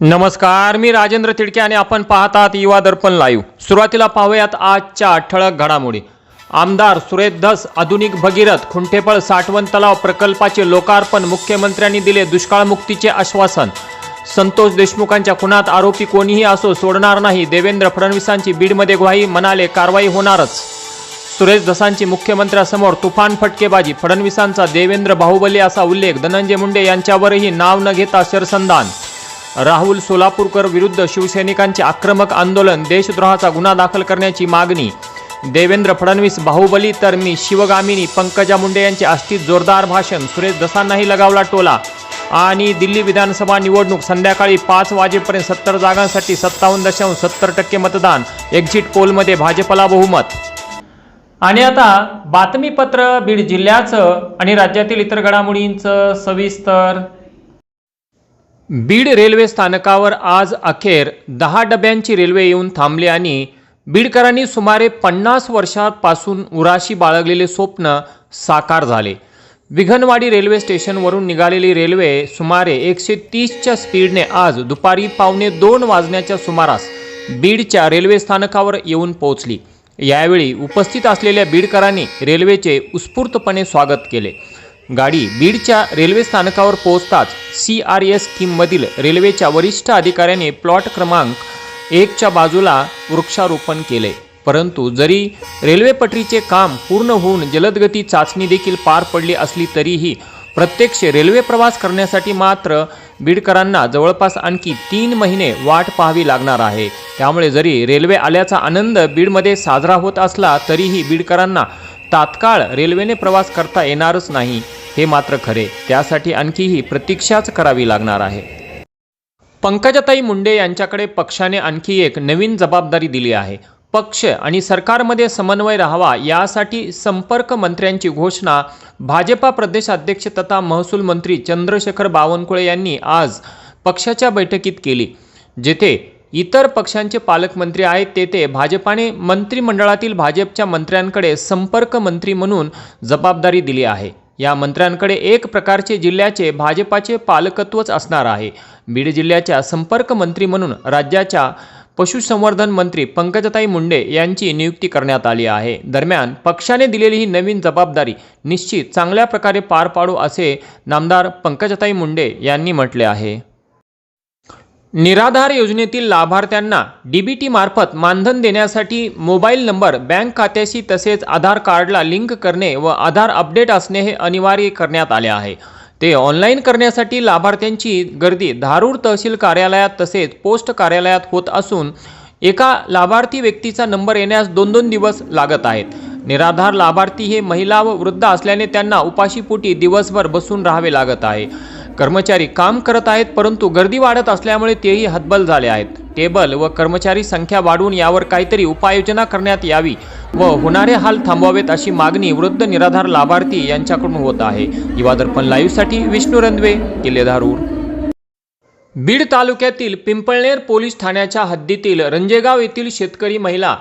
नमस्कार मी राजेंद्र तिडके आणि आपण पाहतात युवा दर्पण लाईव्ह सुरुवातीला पाहूयात आजच्या ठळक घडामोडी. आमदार सुरेश धस आधुनिक भगीरथ खुंटेपळ साठवण तलाव प्रकल्पाचे लोकार्पण मुख्यमंत्र्यांनी दिले दुष्काळमुक्तीचे आश्वासन. संतोष देशमुखांच्या खुनात आरोपी कोणीही असो सोडणार नाही. देवेंद्र फडणवीसांची बीडमध्ये ग्वाही म्हणाले कारवाई होणारच. सुरेश धसांची मुख्यमंत्र्यासमोर तुफान फटकेबाजी. फडणवीसांचा देवेंद्र बाहुबली असा उल्लेख. धनंजय मुंडे यांच्यावरही नाव न घेता शरसंधान. राहुल सोलापूरकर विरुद्ध शिवसैनिकांचे आक्रमक आंदोलन देशद्रोहाचा गुन्हा दाखल करण्याची मागणी. देवेंद्र फडणवीस बाहुबली तर मी शिवगामिनी पंकजा मुंडे यांचे आष्टीत जोरदार भाषण सुरेश दसांनाही लगावला टोला. आणि दिल्ली विधानसभा निवडणूक संध्याकाळी पाच वाजेपर्यंत सत्तर जागांसाठी सत्तावन्न दशांश सत्तर टक्के मतदान एक्झिट पोलमध्ये भाजपला बहुमत. आणि आता बातमीपत्र बीड जिल्ह्याचं आणि राज्यातील इतर घडामोडींचं सविस्तर बीड रेल्वे स्थानकावर आज अखेर दहा डब्यांची रेल्वे येऊन थांबली आणि बीडकरांनी सुमारे पन्नास वर्षांपासून उराशी बाळगलेले स्वप्न साकार झाले. विघनवाडी रेल्वे स्टेशनवरून निघालेली रेल्वे सुमारे एकशे तीसच्या स्पीडने आज दुपारी पावणे दोन वाजण्याच्या सुमारास बीडच्या रेल्वे स्थानकावर येऊन पोहोचली. यावेळी उपस्थित असलेल्या बीडकरांनी रेल्वेचे उत्स्फूर्तपणे स्वागत केले. गाडी बीडच्या रेल्वे स्थानकावर पोहोचताच सी आर एस स्कीममधील रेल्वेच्या वरिष्ठ अधिकाऱ्याने प्लॉट क्रमांक एकच्या बाजूला वृक्षारोपण केले. परंतु जरी रेल्वे पटरीचे काम पूर्ण होऊन जलदगती चाचणी देखील पार पडली असली तरीही प्रत्यक्ष रेल्वे प्रवास करण्यासाठी मात्र बीडकरांना जवळपास आणखी तीन महिने वाट पाहावी लागणार आहे. त्यामुळे जरी रेल्वे आल्याचा आनंद बीडमध्ये साजरा होत असला तरीही बीडकरांना तात्काळ रेल्वेने प्रवास करता येणारच नाही. हे मात्र खरे. त्यासाठी आणखीही प्रतीक्षाच करावी लागणार आहे. पंकजाताई मुंडे यांच्याकडे पक्षाने आणखी एक नवीन जबाबदारी दिली आहे. पक्ष आणि सरकारमध्ये समन्वय राहावा यासाठी संपर्क मंत्र्यांची घोषणा भाजपा प्रदेशाध्यक्ष तथा महसूल मंत्री चंद्रशेखर बावनकुळे यांनी आज पक्षाच्या बैठकीत केली. जेथे इतर पक्षांचे पालकमंत्री आहेत तेथे भाजपाने मंत्रिमंडळातील भाजपच्या मंत्र्यांकडे संपर्क मंत्री म्हणून जबाबदारी दिली आहे. या मंत्र्यांकडे एक प्रकारचे जिल्ह्याचे भाजपाचे पालकत्वच असणार आहे. बीड जिल्ह्याच्या संपर्क मंत्री म्हणून राज्याच्या पशुसंवर्धन मंत्री पंकजताई मुंडे यांची नियुक्ती करण्यात आली आहे. दरम्यान पक्षाने दिलेली ही नवीन जबाबदारी निश्चित चांगल्या प्रकारे पार पाडू असे नामदार पंकजताई मुंडे यांनी म्हटले आहे. निराधार योजनेतील लाभार्थ्यांना डीबीटी मार्फत मानधन देण्यासाठी मोबाईल नंबर बँक खात्याशी तसेच आधार कार्डला लिंक करणे व आधार अपडेट असणे हे अनिवार्य करण्यात आले आहे. ते ऑनलाईन करण्यासाठी लाभार्थ्यांची गर्दी धारूर तहसील कार्यालयात तसेच पोस्ट कार्यालयात होत असून एका लाभार्थी व्यक्तीचा नंबर येण्यास दोन दोन दिवस लागत आहेत. निराधार लाभार्थी हे महिला व वृद्ध असल्याने त्यांना उपाशीपोटी दिवसभर बसून राहावे लागत आहे. कर्मचारी काम करत आहेत परंतु गर्दी वाढत असल्यामुळे तेही हतबल झाले आहेत. टेबल व कर्मचारी संख्या वाढवून यावर काहीतरी उपाययोजना करण्यात यावी व होणारे हाल थांबवावेत अशी मागणी वृद्ध निराधार लाभार्थी यांच्याकडून होत आहे. युवा दर्पण लाईव्हसाठी विष्णू रंधवे किल्लेधारूर बीड तालुक्यातील पिंपळनेर पोलीस ठाण्याच्या हद्दीतील रंजेगाव येथील शेतकरी महिला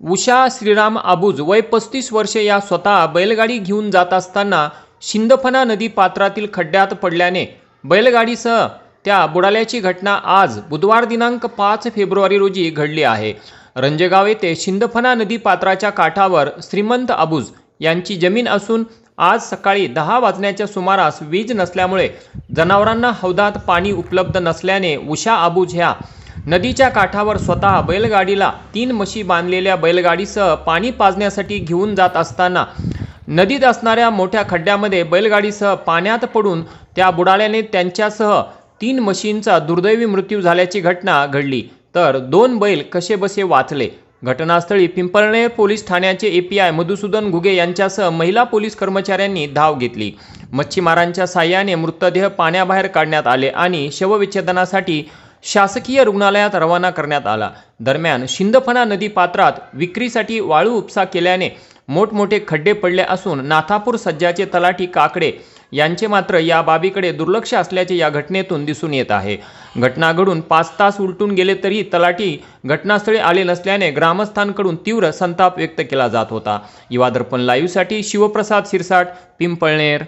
उषा श्रीराम आबूज वय पस्तीस वर्षे या स्वतः बैलगाडी घेऊन जात असताना शिंदफना नदी पात्रातील खड्ड्यात पडल्याने बैलगाडीसह त्या बुडाल्याची घटना आज बुधवार दिनांक पाच फेब्रुवारी रोजी घडली आहे. रंजेगाव येथे शिंदफना नदी पात्राच्या काठावर श्रीमंत अबूज यांची जमीन असून आज सकाळी दहा वाजण्याच्या सुमारास वीज नसल्यामुळे जनावरांना हौदात पाणी उपलब्ध नसल्याने उषा अबूज ह्या नदीच्या काठावर स्वतः बैलगाडीला तीन म्हशी बांधलेल्या बैलगाडीसह पाणी पाजण्यासाठी घेऊन जात असताना नदीत असणाऱ्या मोठ्या खड्ड्यामध्ये बैलगाडीसह पाण्यात पडून त्या बुडाल्याने त्यांच्यासह तीन मशीनचा दुर्दैवी मृत्यू झाल्याची घटना घडली. तर दोन बैल कसेबसे वाचले? घटनास्थळी पिंपळनेर पोलीस ठाण्याचे एपीआय मधुसूदन घुगे यांच्यासह महिला पोलीस कर्मचाऱ्यांनी धाव घेतली. मच्छीमारांच्या साह्याने मृतदेह पाण्याबाहेर काढण्यात आले आणि शवविच्छेदनासाठी शासकीय रुग्णालयात रवाना करण्यात आला. दरम्यान शिंदफणा नदी पात्रात विक्रीसाठी वाळू उपसा केल्याने मोठमोठे खड्डे पडले असून नाथापूर सज्जाचे तलाठी काकडे यांचे मात्र या बाबीकडे दुर्लक्ष असल्याचे या घटनेतून दिसून येत आहे. घटना घडून पाच तास उलटून गेले तरी तलाठी घटनास्थळी आले नसल्याने ग्रामस्थांकडून तीव्र संताप व्यक्त केला जात होता. युवा दर्पण लाईव्हसाठी शिवप्रसाद शिरसाट पिंपळनेर.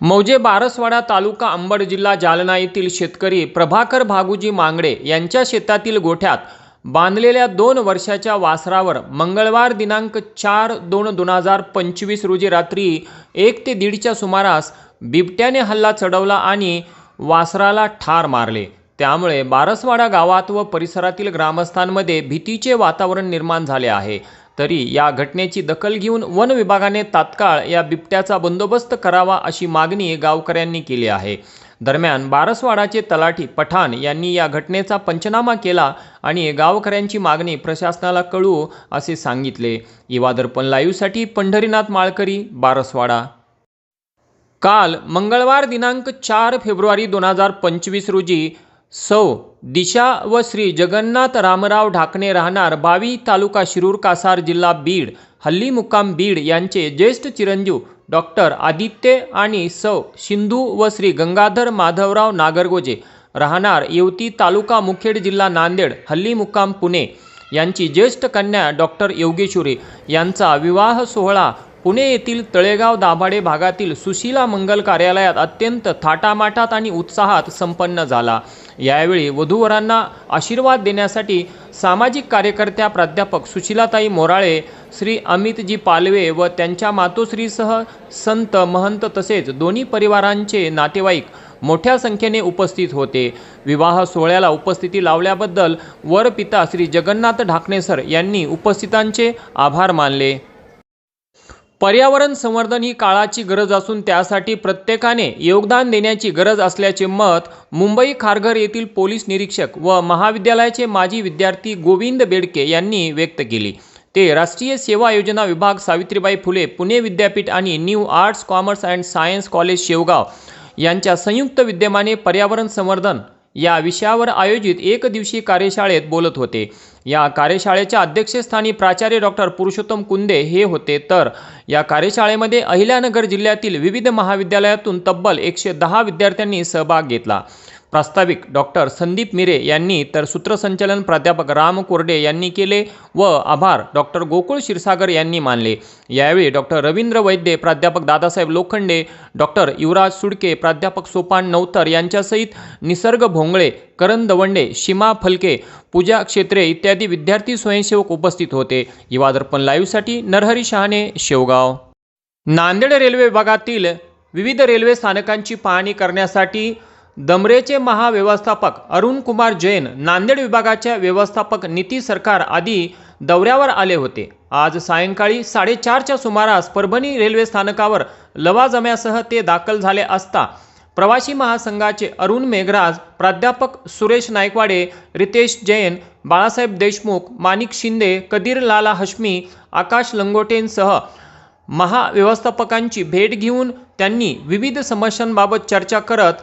मौजे बारसवाडा तालुका अंबड जिल्हा जालना येथील शेतकरी प्रभाकर भागुजी मांगडे यांच्या शेतातील गोठ्यात बांधलेल्या दोन वर्षाच्या वासरावर मंगळवार दिनांक चार दोन दोन हजार पंचवीस रोजी रात्री एक ते दीडच्या सुमारास बिबट्याने हल्ला चढवला आणि वासराला ठार मारले. त्यामुळे बारसवाडा गावात व परिसरातील ग्रामस्थांमध्ये भीतीचे वातावरण निर्माण झाले आहे. तरी या घटनेची दखल घेऊन वन विभागाने तात्काळ या बिबट्याचा बंदोबस्त करावा अशी मागणी गावकऱ्यांनी केली आहे. दरम्यान बारसवाडाचे तलाठी पठाण यांनी या घटनेचा पंचनामा केला आणि गावकऱ्यांची मागणी प्रशासनाला कळू असे सांगितले. इवादर्पण लाईव्हसाठी पंढरीनाथ माळकरी बारसवाडा. काल मंगळवार दिनांक चार फेब्रुवारी दोन हजार पंचवीस रोजी सौ दिशा व श्री जगन्नाथ रामराव ढाकणे राहणार बावी तालुका शिरूर कासार जिल्हा बीड हल्ली मुक्काम बीड यांचे ज्येष्ठ चिरंजीव डॉक्टर आदित्य आणि सौ सिंधू व श्री गंगाधर माधवराव नागरगोजे राहणार येवती तालुका मुखेड जिल्हा नांदेड हल्ली मुक्काम पुणे यांची ज्येष्ठ कन्या डॉक्टर योगेश्वरी यांचा विवाह सोहळा पुणे येथील तळेगाव दाभाडे भागातील सुशीला मंगल कार्यालयात अत्यंत थाटामाटात आणि उत्साहात संपन्न झाला. यावेळी वधूवरांना आशीर्वाद देण्यासाठी सामाजिक कार्यकर्त्या प्राध्यापक सुशीलाताई मोराळे श्री अमितजी पालवे व त्यांच्या मातोश्रीसह संत महंत तसेच दोन्ही परिवारांचे नातेवाईक मोठ्या संख्येने उपस्थित होते. विवाह सोहळ्याला उपस्थिती लावल्याबद्दल वरपिता श्री जगन्नाथ ढाकणेसर यांनी उपस्थितांचे आभार मानले. पर्यावरण संवर्धन ही काळाची गरज असून त्यासाठी प्रत्येकाने योगदान देण्याची गरज असल्याचे मत मुंबई खारघर येथील पोलीस निरीक्षक व महाविद्यालयाचे माजी विद्यार्थी गोविंद बेडके यांनी व्यक्त केली. ते राष्ट्रीय सेवा योजना विभाग सावित्रीबाई फुले पुणे विद्यापीठ आणि New Arts Commerce and Science College Shevgaon यांच्या संयुक्त विद्यमाने पर्यावरण संवर्धन या विषयावर आयोजित एक दिवसीय कार्यशाळेत बोलत होते. या कार्यशाळेच्या अध्यक्षस्थानी प्राचार्य डॉक्टर पुरुषोत्तम कुंदे हे होते. तर या कार्यशाळेमध्ये अहिल्यानगर जिल्ह्यातील विविध महाविद्यालयातून तब्बल एकशे दहा विद्यार्थ्यांनी सहभाग घेतला. प्रास्ताविक डॉक्टर संदीप मिरे यांनी तर सूत्रसंचालन प्राध्यापक राम कोरडे यांनी केले व आभार डॉक्टर गोकुळ क्षीरसागर यांनी मानले. यावेळी डॉक्टर रवींद्र वैद्य प्राध्यापक दादासाहेब लोखंडे डॉक्टर युवराज सुडके प्राध्यापक सोपान नवतर यांच्यासहित निसर्ग भोंगळे करण दवंडे शिमा फलके पूजा क्षेत्रे इत्यादी विद्यार्थी स्वयंसेवक उपस्थित होते. युवा दर्पण लाईव्हसाठी नरहरी शहाणे शेवगाव. नांदेड रेल्वे विभागातील विविध रेल्वे स्थानकांची पाहणी करण्यासाठी दमरेचे महाव्यवस्थापक अरुण कुमार जैन नांदेड विभागाच्या व्यवस्थापक निती सरकार आदी दौऱ्यावर आले होते. आज सायंकाळी साडेचारच्या सुमारास परभणी रेल्वे स्थानकावर लवाजम्यासह ते दाखल झाले असता प्रवासी महासंघाचे अरुण मेघराज प्राध्यापक सुरेश नायकवाडे रितेश जैन बाळासाहेब देशमुख माणिक शिंदे कदीर लाला हश्मी आकाश लंगोटेंसह महाव्यवस्थापकांची भेट घेऊन त्यांनी विविध समस्यांबाबत चर्चा करत